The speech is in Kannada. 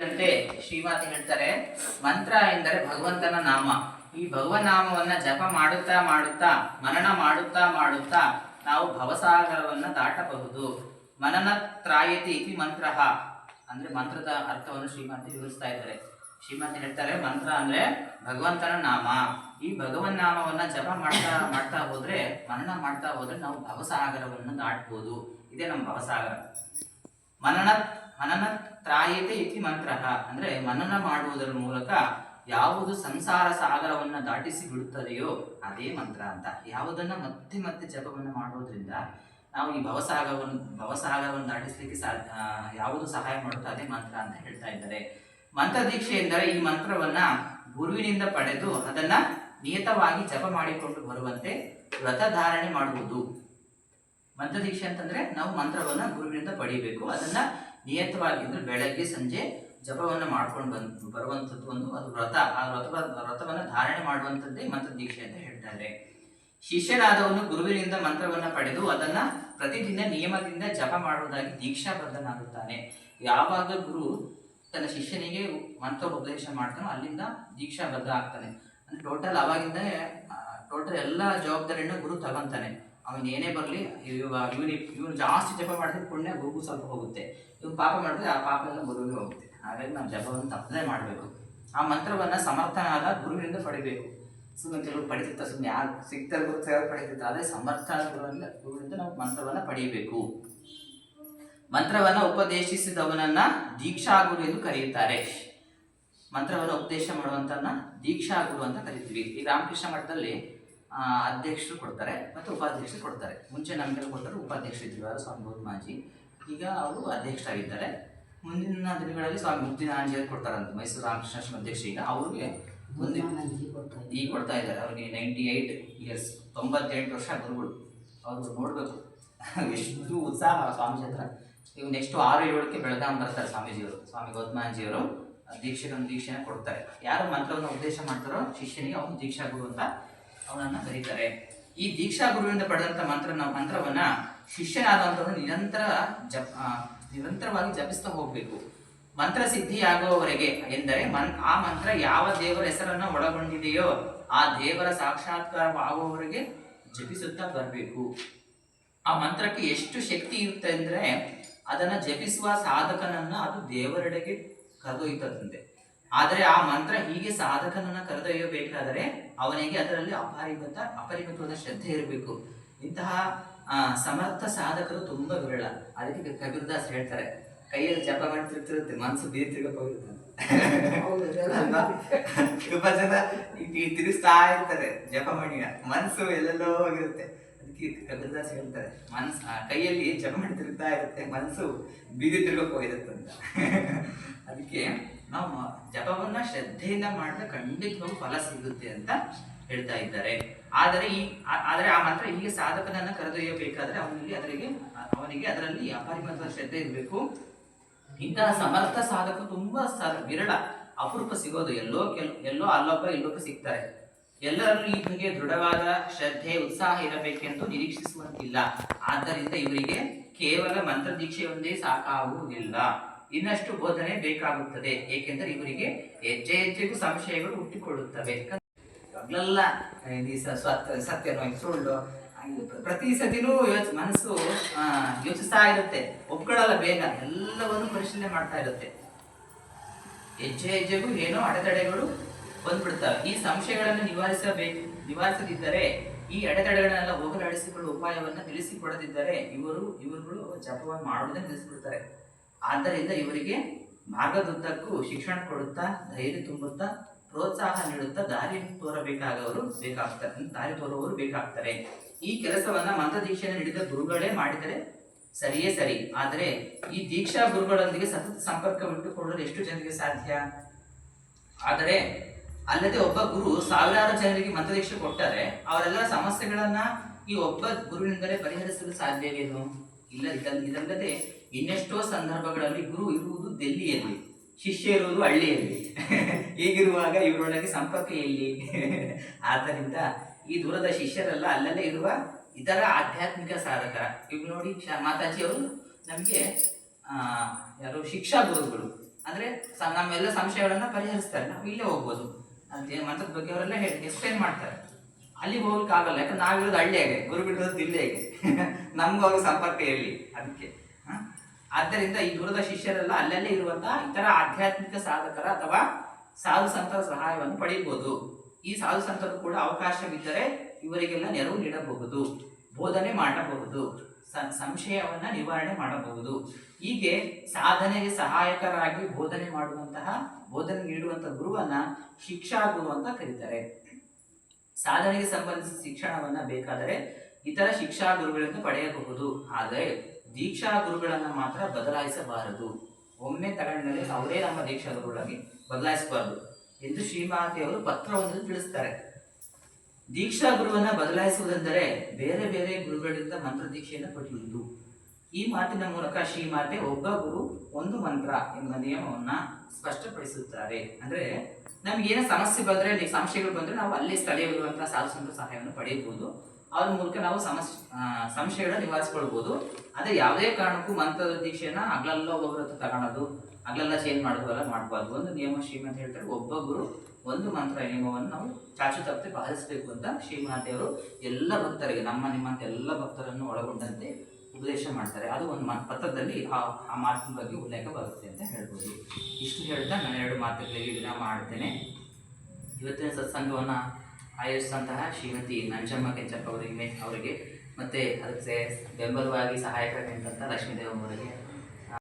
ಅಂತೆ ಶ್ರೀಮಾತಿ ಹೇಳ್ತಾರೆ, ಮಂತ್ರ ಎಂದರೆ ಭಗವಂತನ ನಾಮ. ಈ ಭಗವನಾಮವನ್ನ ಜಪ ಮಾಡುತ್ತಾ ಮಾಡುತ್ತಾ, ಮನನ ಮಾಡುತ್ತಾ ಮಾಡುತ್ತಾ ನಾವು ಭವಸಾಗರವನ್ನ ದಾಟಬಹುದು. ಮನನ ತ್ರಾಯತಿ ಇತಿ ಮಂತ್ರ. ಅಂದ್ರೆ ಮಂತ್ರದ ಅರ್ಥವನ್ನು ಶ್ರೀಮಾತಿ ವಿವರಿಸ್ತಾ ಇದ್ದಾರೆ. ಶ್ರೀಮಂತ ಹೇಳ್ತಾರೆ, ಮಂತ್ರ ಅಂದ್ರೆ ಭಗವಂತನ ನಾಮ. ಈ ಭಗವನ್ ನಾಮವನ್ನ ಜಪ ಮಾಡ್ತಾ ಮಾಡ್ತಾ ಹೋದ್ರೆ, ಮನನ ಮಾಡ್ತಾ ಹೋದ್ರೆ ನಾವು ಭವಸಾಗರವನ್ನು ದಾಟ್ಬೋದು. ಇದೇ ನಮ್ಮ ಭವಸಾಗರ. ಮನನ ತ್ರಾಯತೆ ಇತಿ ಮಂತ್ರ. ಅಂದ್ರೆ ಮನನ ಮಾಡುವುದರ ಮೂಲಕ ಯಾವುದು ಸಂಸಾರ ಸಾಗರವನ್ನ ದಾಟಿಸಿ ಬಿಡುತ್ತದೆಯೋ ಅದೇ ಮಂತ್ರ ಅಂತ. ಯಾವುದನ್ನ ಮತ್ತೆ ಮತ್ತೆ ಜಪವನ್ನು ಮಾಡುವುದರಿಂದ ನಾವು ಈ ಭವಸಾಗರವನ್ನು ಭವಸಾಗರವನ್ನು ದಾಟಿಸ್ಲಿಕ್ಕೆ ಸಾಧ್ಯ ಯಾವುದು ಸಹಾಯ ಮಾಡುತ್ತೋ ಅದೇ ಮಂತ್ರ ಅಂತ ಹೇಳ್ತಾ ಇದ್ದಾರೆ. ಮಂತ್ರ ದೀಕ್ಷೆ ಎಂದರೆ ಈ ಮಂತ್ರವನ್ನ ಗುರುವಿನಿಂದ ಪಡೆದು ಅದನ್ನ ನಿಯತವಾಗಿ ಜಪ ಮಾಡಿಕೊಂಡು ಬರುವಂತೆ ವ್ರತ ಧಾರಣೆ ಮಾಡುವುದು. ಮಂತ್ರ ದೀಕ್ಷೆ ಅಂತಂದ್ರೆ ನಾವು ಮಂತ್ರವನ್ನ ಗುರುವಿನಿಂದ ಪಡಿಬೇಕು. ಅದನ್ನ ನಿಯತವಾಗಿ ಅಂದ್ರೆ ಬೆಳಗ್ಗೆ, ಸಂಜೆ ಜಪವನ್ನ ಮಾಡ್ಕೊಂಡು ಬಂದು, ಬರುವಂಥದ್ದು ಒಂದು ಅದು ವ್ರತ. ಆ ವ್ರತ ವ್ರತವನ್ನ ಧಾರಣೆ ಮಾಡುವಂಥದ್ದೇ ಮಂತ್ರ ದೀಕ್ಷೆ ಅಂತ ಹೇಳ್ತಾರೆ. ಶಿಷ್ಯನಾದವನು ಗುರುವಿನಿಂದ ಮಂತ್ರವನ್ನ ಪಡೆದು ಅದನ್ನ ಪ್ರತಿದಿನ ನಿಯಮದಿಂದ ಜಪ ಮಾಡುವುದಾಗಿ ದೀಕ್ಷಾಬದ್ಧನಾಗುತ್ತಾನೆ ಯಾವಾಗ ಗುರು ತನ್ನ ಶಿಷ್ಯನಿಗೆ ಮಂತ್ರ ಉಪದೇಶ ಮಾಡ್ತಾನೋ ಅಲ್ಲಿಂದ ದೀಕ್ಷಾ ಬದ್ಧ ಆಗ್ತಾನೆ. ಅಂದ್ರೆ ಟೋಟಲ್ ಅವಾಗಿಂದ ಟೋಟಲ್ ಎಲ್ಲ ಜವಾಬ್ದಾರಿಯನ್ನು ಗುರು ತಗೊಂತಾನೆ. ಅವನ್ ಏನೇ ಬರಲಿ ಇವಾಗ ಇವನು ಇವನು ಜಾಸ್ತಿ ಜಪ ಮಾಡಿದ್ರೆ ಪುಣ್ಯ ಗುರುಗೂ ಸ್ವಲ್ಪ ಹೋಗುತ್ತೆ. ಇವ್ನು ಪಾಪ ಮಾಡಿದ್ರೆ ಆ ಪಾಪ ಎಲ್ಲ ಗುರುವಿಗೆ ಹೋಗುತ್ತೆ. ಹಾಗಾಗಿ ನಾವು ಜಪವನ್ನು ತಪ್ಪದೇ ಮಾಡಬೇಕು. ಆ ಮಂತ್ರವನ್ನ ಸಮರ್ಥನಾದ ಗುರುವಿನಿಂದ ಪಡಿಬೇಕು. ಸುಮ್ಮನೆ ಕೆಲವರು ಪಡಿತಿತ್ತ, ಸುಮ್ಮನೆ ಯಾರು ಸಿಗ್ತಾರೆ ಗುರು ಪಡಿತಿತ್ತ, ಅದೇ ಸಮರ್ಥನ ಗುರುವಿನಿಂದ ಗುರುವಿನಿಂದ ನಾವು ಮಂತ್ರವನ್ನ ಪಡೆಯಬೇಕು ಮಂತ್ರವನ್ನ ಉಪದೇಶಿಸಿದವನನ್ನ ದೀಕ್ಷಾ ಗುರು ಎಂದು ಕರೆಯುತ್ತಾರೆ. ಮಂತ್ರವನ್ನು ಉಪದೇಶ ಮಾಡುವಂತನ್ನ ದೀಕ್ಷಾಗುರು ಅಂತ ಕರಿತೀವಿ. ಈ ರಾಮಕೃಷ್ಣ ಮಠದಲ್ಲಿ ಅಧ್ಯಕ್ಷರು ಕೊಡ್ತಾರೆ ಮತ್ತು ಉಪಾಧ್ಯಕ್ಷರು ಕೊಡ್ತಾರೆ. ಮುಂಚೆ ನಮಗೆಲ್ಲ ಕೊಟ್ಟರು ಉಪಾಧ್ಯಕ್ಷರು ಇದ್ರು. ಯಾರು? ಸ್ವಾಮಿ ಮಾಜಿ ಈಗ ಅವರು ಅಧ್ಯಕ್ಷರಾಗಿದ್ದಾರೆ. ಮುಂದಿನ ದಿನಗಳಲ್ಲಿ ಸ್ವಾಮಿ ಮುಕ್ತಿನಾಂಜಿ ಅಂತ ಕೊಡ್ತಾರಂತೆ. ಮೈಸೂರು ರಾಮಕೃಷ್ಣ ಅಧ್ಯಕ್ಷ ಈಗ ಅವ್ರಿಗೆ ಮುಂದಿನ ಈಗ ಕೊಡ್ತಾ ಇದ್ದಾರೆ. ಅವ್ರಿಗೆ ನೈಂಟಿ ಏಯ್ಟ್ ಇಯರ್ಸ್ ತೊಂಬತ್ತೆಂಟು ವರ್ಷ ಗುರುಗಳು. ಅವರು ನೋಡಬೇಕು. ಎಷ್ಟು ಉತ್ಸಾಹ ಸ್ವಾಮೀಜಿ ಹತ್ರ. ಈಗ ನೆಕ್ಸ್ಟ್ ಆರು ಏಳಕ್ಕೆ ಬೆಳಗಾಂ ಬರ್ತಾರೆ ಸ್ವಾಮೀಜಿಯವರು ಸ್ವಾಮಿ ಗೌತಮಾನಜಿಯವರು ದೀಕ್ಷೆಗೊಂದು ದೀಕ್ಷೆನ ಕೊಡ್ತಾರೆ. ಯಾರು ಮಂತ್ರವನ್ನು ಉದ್ದೇಶ ಮಾಡ್ತಾರೋ ಶಿಷ್ಯನಿಗೆ ಅವನು ದೀಕ್ಷಾ ಗುರು ಅಂತ ಅವನನ್ನ ಕರೀತಾರೆ. ಈ ದೀಕ್ಷಾ ಗುರುವಿನಿಂದ ಪಡೆದಂತ ಮಂತ್ರ ಮಂತ್ರವನ್ನ ಶಿಷ್ಯನಾದಂತವನು ನಿರಂತರ ಜಪ ನಿರಂತರವಾಗಿ ಜಪಿಸ್ತಾ ಹೋಗ್ಬೇಕು. ಮಂತ್ರ ಸಿದ್ಧಿಯಾಗುವವರೆಗೆ ಎಂದರೆ ಮನ್ ಆ ಮಂತ್ರ ಯಾವ ದೇವರ ಹೆಸರನ್ನ ಒಳಗೊಂಡಿದೆಯೋ ಆ ದೇವರ ಸಾಕ್ಷಾತ್ಕಾರವಾಗುವವರೆಗೆ ಜಪಿಸುತ್ತಾ ಬರಬೇಕು. ಆ ಮಂತ್ರಕ್ಕೆ ಎಷ್ಟು ಶಕ್ತಿ ಇರುತ್ತೆ ಅಂದ್ರೆ ಅದನ್ನ ಜಪಿಸುವ ಸಾಧಕನನ್ನ ಅದು ದೇವರೆಡೆಗೆ ಕರೆದೊಯ್ತದಂತೆ ಆದರೆ ಆ ಮಂತ್ರ ಹೀಗೆ ಸಾಧಕನನ್ನ ಕರೆದೊಯ್ಯಬೇಕಾದರೆ ಅವನಿಗೆ ಅದರಲ್ಲಿ ಅಪರಿಮಿತ ಅಪರಿಮಿತವಾದ ಶ್ರದ್ಧೆ ಇರಬೇಕು. ಇಂತಹ ಸಮರ್ಥ ಸಾಧಕರು ತುಂಬಾ ವಿರಳ. ಅದಕ್ಕೆ ಕಬೀರ್ದಾಸ್ ಹೇಳ್ತಾರೆ ಕೈಯಲ್ಲಿ ಜಪ ಮಾಡ್ತಿರ್ತಿರುತ್ತೆ ಮನಸ್ಸು ಬೀದಿ ತಿರ್ಗಕ್ ಹೋಗಿರುತ್ತೆ? ತುಂಬಾ ಜನ ತಿರುಗಿಸ್ತಾ ಇರ್ತಾರೆ ಜಪ ಮಾಡಿ. ಮನಸ್ಸು ಎಲ್ಲೆಲ್ಲೋ ಹೋಗಿರುತ್ತೆ. ಅದಕ್ಕೆ ಕಬೀರ್ದಾಸ್ ಹೇಳ್ತಾರೆ ಮನಸ್ಸು ಕೈಯಲ್ಲಿ ಜಪ ಮಾಡಿ ತಿರುಗ್ತಾ ಇರುತ್ತೆ ಮನಸ್ಸು ಬೀದಿ ತಿರುಗಕ್ಕೆ ಹೋಗಿರುತ್ತೆ ಅಂತ. ಅದಕ್ಕೆ ನಾವು ಜಪವನ್ನ ಶ್ರದ್ಧೆಯಿಂದ ಮಾಡಿದ್ರೆ ಖಂಡಿತವಾಗಿ ಫಲ ಸಿಗುತ್ತೆ ಅಂತ ಹೇಳ್ತಾ ಇದ್ದಾರೆ. ಆದರೆ ಈ ಆದರೆ ಆ ಮಾತ್ರ ಹೀಗೆ ಸಾಧಕನನ್ನ ಕರೆದೊಯ್ಯಬೇಕಾದ್ರೆ ಅವನಿಗೆ ಅದರಿಗೆ, ಅವನಿಗೆ ಅದರಲ್ಲಿ ಅಪರಿಮಿತ ಶ್ರದ್ಧೆ ಇರಬೇಕು. ಇಂತಹ ಸಮರ್ಥ ಸಾಧಕ ತುಂಬಾ ವಿರಳ, ಅಪರೂಪ ಸಿಗೋದು. ಎಲ್ಲೋ ಕೆಲ್, ಎಲ್ಲೋ ಅಲ್ಲೊಬ್ಬ ಇಲ್ಲೊಬ್ಬ ಸಿಗ್ತಾರೆ. ಎಲ್ಲರಲ್ಲೂ ಈ ಬಗ್ಗೆ ದೃಢವಾದ ಶ್ರದ್ಧೆ, ಉತ್ಸಾಹ ಇರಬೇಕೆಂದು ನಿರೀಕ್ಷಿಸುವಂತಿಲ್ಲ. ಆದ್ದರಿಂದ ಇವರಿಗೆ ಕೇವಲ ಮಂತ್ರ ದೀಕ್ಷೆಯೊಂದೇ ಸಾಕಾಗುವುದಿಲ್ಲ. ಇನ್ನಷ್ಟು ಬೋಧನೆ ಬೇಕಾಗುತ್ತದೆ. ಏಕೆಂದರೆ ಇವರಿಗೆ ಹೆಜ್ಜೆ ಹೆಜ್ಜೆಗೂ ಸಂಶಯಗಳು ಹುಟ್ಟಿಕೊಳ್ಳುತ್ತವೆ. ಸ್ವತ್- ಸತ್ಯನೋ ಸುಳ್ಳು ಪ್ರತಿ ಸತಿನೂ ಯೋಚ, ಮನಸ್ಸು ಯೋಚಿಸ್ತಾ ಇರುತ್ತೆ. ಒಪ್ಕೊಳ್ಳಲ್ಲ ಬೇಗ, ಎಲ್ಲವನ್ನು ಪರಿಶೀಲನೆ ಮಾಡ್ತಾ ಇರುತ್ತೆ. ಹೆಜ್ಜೆ ಹೆಜ್ಜೆಗೂ ಏನೋ ಅಡೆತಡೆಗಳು ಬಂದ್ಬಿಡ್ತವೆ. ಈ ಸಂಶಯಗಳನ್ನು ನಿವಾರಿಸಬೇಕು, ನಿವಾರಿಸದಿದ್ದರೆ, ಈ ಅಡೆತಡೆಗಳನ್ನೆಲ್ಲ ಹೋಗಲಾಡಿಸಿಕೊಳ್ಳುವ ಉಪಾಯವನ್ನ ತಿಳಿಸಿಕೊಡದಿದ್ದರೆ, ಇವರು, ಇವರುಗಳು ಜಪವನ್ನು ಮಾಡುವುದನ್ನು ನಿಲ್ಲಿಸ್ಬಿಡ್ತಾರೆ ಆದ್ದರಿಂದ ಇವರಿಗೆ ಮಾರ್ಗದುದ್ದಕ್ಕೂ ಶಿಕ್ಷಣ ಕೊಡುತ್ತಾ, ಧೈರ್ಯ ತುಂಬುತ್ತಾ, ಪ್ರೋತ್ಸಾಹ ನೀಡುತ್ತಾ ದಾರಿ ತೋರಬೇಕಾದವರು ಬೇಕಾಗ್ತಾರೆ ದಾರಿ ತೋರುವವರು ಬೇಕಾಗ್ತಾರೆ. ಈ ಕೆಲಸವನ್ನ ಮಂತ್ರ ದೀಕ್ಷೆಯನ್ನು ನೀಡಿದ ಗುರುಗಳೇ ಮಾಡಿದರೆ ಸರಿಯೇ ಸರಿ. ಆದರೆ ಈ ದೀಕ್ಷಾ ಗುರುಗಳೊಂದಿಗೆ ಸತತ ಸಂಪರ್ಕವಿಟ್ಟುಕೊಳ್ಳಲು ಎಷ್ಟು ಜನರಿಗೆ ಸಾಧ್ಯ? ಆದರೆ ಅಲ್ಲದೆ ಒಬ್ಬ ಗುರು ಸಾವಿರಾರು ಜನರಿಗೆ ಮಂತ್ರದೀಕ್ಷೆ ಕೊಟ್ಟರೆ ಅವರೆಲ್ಲ ಸಮಸ್ಯೆಗಳನ್ನ ಈ ಒಬ್ಬ ಗುರುವಿನಿಂದಲೇ ಪರಿಹರಿಸಲು ಸಾಧ್ಯವೇನು ಇಲ್ಲ ಇದಲ್- ಇದಲ್ಲದೆ ಇನ್ನೆಷ್ಟೋ ಸಂದರ್ಭಗಳಲ್ಲಿ ಗುರು ಇರುವುದು ದೆಲ್ಲಿಯಲ್ಲಿ, ಶಿಷ್ಯ ಇರುವುದು ಹಳ್ಳಿಯಲ್ಲಿ. ಹೀಗಿರುವಾಗ ಇವರೊಳಗೆ ಸಂಪರ್ಕ ಎಲ್ಲಿ? ಆದ್ದರಿಂದ ಈ ದೂರದ ಶಿಷ್ಯರೆಲ್ಲ ಅಲ್ಲಲ್ಲೇ ಇರುವ ಇತರ ಆಧ್ಯಾತ್ಮಿಕ ಸಾಧಕರ ಈಗ ನೋಡಿ ಶಾ- ಮಾತಾಜಿಯವರು ನಮಗೆ ಯಾರು ಶಿಕ್ಷಾ ಗುರುಗಳು. ಅಂದ್ರೆ ನಮ್ಮೆಲ್ಲ ಸಂಶಯಗಳನ್ನ ಪರಿಹರಿಸ್ತಾರೆ, ನಾವು ಇಲ್ಲೇ ಹೋಗ್ಬೋದು. ಅಂತ ಮಂತ್ರದ ಬಗ್ಗೆ ಅವರೆಲ್ಲ ಹೇಳಿ ಎಕ್ಸ್ಪ್ಲೇನ್ ಮಾಡ್ತಾರೆ. ಅಲ್ಲಿಗೆ ಹೋಗ್ಲಿಕ್ಕೆ ಆಗಲ್ಲ. ಯಾಕಂದ್ರೆ ನಾವಿರೋದು ಹಳ್ಳಿಯಾಗೆ ಗುರು ಬಿಡೋದು ಇಲ್ಲಿಯಾಗೆ ನಮ್ಗೂ ಅವ್ರಿಗೆ ಸಂಪರ್ಕ ಇರಲಿ ಅದಕ್ಕೆ? ಆದ್ದರಿಂದ ಈ ದೂರದ ಶಿಷ್ಯರೆಲ್ಲ ಅಲ್ಲಲ್ಲೇ ಇರುವಂತಹ ಇತರ ಆಧ್ಯಾತ್ಮಿಕ ಸಾಧಕರ ಅಥವಾ ಸಾಧು ಸಂತರ ಸಹಾಯವನ್ನು ಪಡೆಯಬಹುದು ಈ ಸಾಧು ಸಂತರು ಕೂಡ ಅವಕಾಶವಿದ್ದರೆ ಇವರಿಗೆಲ್ಲ ನೆರವು ನೀಡಬಹುದು. ಬೋಧನೆ ಮಾಡಬಹುದು. ಸಂಶಯವನ್ನ ನಿವಾರಣೆ ಮಾಡಬಹುದು. ಹೀಗೆ ಸಾಧನೆಗೆ ಸಹಾಯಕರಾಗಿ ಬೋಧನೆ ಮಾಡುವಂತಹ, ಬೋಧನೆ ನೀಡುವಂತಹ ಗುರುವನ್ನ ಶಿಕ್ಷಾ ಗುರು ಅಂತ ಕರೀತಾರೆ. ಸಾಧನೆಗೆ ಸಂಬಂಧಿಸಿದ ಶಿಕ್ಷಣವನ್ನ ಬೇಕಾದರೆ ಇತರ ಶಿಕ್ಷಾ ಗುರುಗಳನ್ನು ಪಡೆಯಬಹುದು. ಆದರೆ ದೀಕ್ಷಾ ಗುರುಗಳನ್ನು ಮಾತ್ರ ಬದಲಾಯಿಸಬಾರದು. ಒಮ್ಮೆ ತಗೊಂಡ್ಮೇಲೆ ಅವರೇ ನಮ್ಮ ದೀಕ್ಷಾ ಗುರುಗಳಾಗಿ ಬದಲಾಯಿಸಬಾರದು ಎಂದು ಶ್ರೀಮಾತೆಯವರು ಪತ್ರವೊಂದನ್ನು ತಿಳಿಸ್ತಾರೆ. ದೀಕ್ಷಾ ಗುರುವನ್ನ ಬದಲಾಯಿಸುವುದೆಂದರೆ ಬೇರೆ ಬೇರೆ ಗುರುಗಳಿಂದ ಮಂತ್ರ ದೀಕ್ಷೆಯನ್ನು ಪಡೆಯುವುದು ಈ ಮಾತಿನ ಮೂಲಕ ಶ್ರೀಮಾತೆ ಒಬ್ಬ ಗುರು, ಒಂದು ಮಂತ್ರ ಎಂಬ ನಿಯಮವನ್ನ ಸ್ಪಷ್ಟಪಡಿಸುತ್ತಾರೆ. ಅಂದ್ರೆ ನಮ್ಗೆ ಏನೋ ಸಮಸ್ಯೆ ಬಂದ್ರೆ ಸಂಶಯಗಳು ಬಂದ್ರೆ ನಾವು ಅಲ್ಲಿ ಸ್ಥಳೀಯವಿರುವಂತಹ ಸಾಧು ಸಹಾಯವನ್ನು ಪಡೆಯಬಹುದು. ಅವ್ರ ಮೂಲಕ ನಾವು ಸಮಸ್ಯೆ ಸಂಶಯಗಳನ್ನ ನಿವಾರಿಸ್ಕೊಳ್ಬಹುದು. ಆದ್ರೆ ಯಾವುದೇ ಕಾರಣಕ್ಕೂ ಮಂತ್ರದ ದೀಕ್ಷೆನ ಅಗ್ಲೆಲ್ಲ ಒಬ್ಬೊಬ್ಬರ ಹತ್ರ ತಗೊಳೋದು ಅಗ್ಲೆಲ್ಲ ಚೇಂಜ್ ಮಾಡೋದು ಮಾಡಬಾರ್ದು. ಒಂದು ನಿಯಮ ಶ್ರೀಮಂತ ಹೇಳ್ತಾರೆ, ಒಬ್ಬ ಗುರು, ಒಂದು ಮಂತ್ರ ನಿಯಮವನ್ನು ನಾವು ಚಾಚು ತಪ್ಪದೆ ಪಾಲಿಸಬೇಕು ಅಂತ ಶ್ರೀಮಾತೆಯವರು ಎಲ್ಲ ಭಕ್ತರಿಗೆ, ನಮ್ಮ ನಿಮ್ಮಂತ ಎಲ್ಲ ಭಕ್ತರನ್ನು ಒಳಗೊಂಡಂತೆ ಉಪದೇಶ ಮಾಡ್ತಾರೆ. ಅದು ಒಂದು ಪತ್ರದಲ್ಲಿ ಆ ಆ ಮಾತಿನ ಬಗ್ಗೆ ಉಲ್ಲೇಖ ಬರುತ್ತೆ ಅಂತ ಹೇಳ್ಬೋದು. ಇಷ್ಟು ಹೇಳ್ತಾ ನಾನು ಎರಡು ಮಾತುಗಳಿಗೆ ವಿರಾಮ ಮಾಡ್ತೇನೆ ಇವತ್ತಿನ ಸತ್ಸಂಗವನ್ನು ಆಯೋಜಿಸಿದಂತಹ ಶ್ರೀಮತಿ ನಂಜಮ್ಮ ಕೆಂಚಪ್ಪ ಅವರಿಗೆ ಅವರಿಗೆ ಮತ್ತು ಅದಕ್ಕೆ ಬೆಂಬಲವಾಗಿ ಸಹಾಯಕ ನಿಂತಹ ಲಕ್ಷ್ಮೀದೇವ ಅವರಿಗೆ